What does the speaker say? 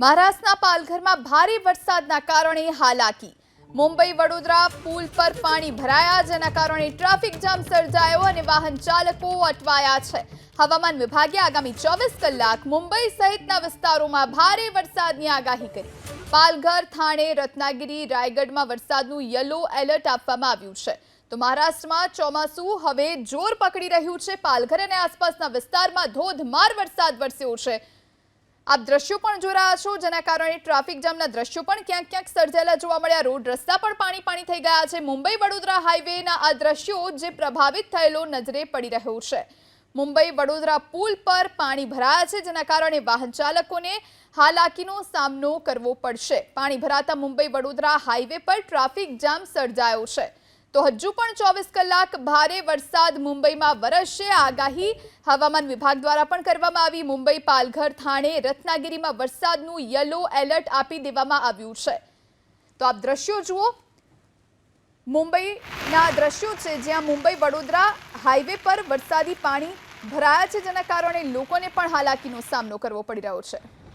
મહારાષ્ટ્રના પાલઘરમાં ભારે વરસાદના કારણે હાલાકી. મુંબઈ, વડોદરા પુલ પર પાણી ભરાયા, જેના કારણે ટ્રાફિક જામ સર્જાયો અને વાહન ચાલકો અટવાયા છે. હવામાન વિભાગે આગામી ચોવીસ કલાક મુંબઈ સહિતના વિસ્તારોમાં ભારે વરસાદની આગાહી કરી. પાલઘર, થાણે, રત્નાગીરી, રાયગઢમાં વરસાદનું યલો એલર્ટ આપવામાં આવ્યું છે. તો મહારાષ્ટ્રમાં ચોમાસું હવે જોર પકડી રહ્યું છે. પાલઘર અને આસપાસના વિસ્તારમાં ધોધમાર વરસાદ વરસ્યો છે. આપ દ્રશ્યો પણ જોઈ રહ્યા છો, જેના કારણે ટ્રાફિક જામના દ્રશ્યો પણ ક્યાંક ક્યાંક સર્જાયેલા જોવા મળ્યા. રોડ રસ્તા પણ પાણી પાણી થઈ ગયા છે. મુંબઈ વડોદરા હાઈવેના આ દ્રશ્યો જે પ્રભાવિત થયેલો નજરે પડી રહ્યો છે. મુંબઈ વડોદરા પુલ પર પાણી ભરાયા છે, જેના કારણે વાહન ચાલકોને હાલાકીનો સામનો કરવો પડશે. પાણી ભરાતા મુંબઈ વડોદરા હાઈવે પર ટ્રાફિક જામ સર્જાયો છે. તો હજુ પણ ચોવીસ કલાક ભારે વરસાદ મુંબઈમાં વરસશે. આગાહી હવામાન વિભાગ દ્વારા પણ કરવામાં આવી. મુંબઈ, પાલઘર, થાણે, રત્નાગીરીમાં વરસાદનું યલો એલર્ટ આપી દેવામાં આવ્યું છે. તો આપ દ્રશ્યો જુઓ. મુંબઈના દ્રશ્યો છે, જ્યાં મુંબઈ વડોદરા હાઈવે પર વરસાદી પાણી ભરાયા છે. જેના કારણે લોકોને પણ હાલાકીનો સામનો કરવો પડી રહ્યો છે.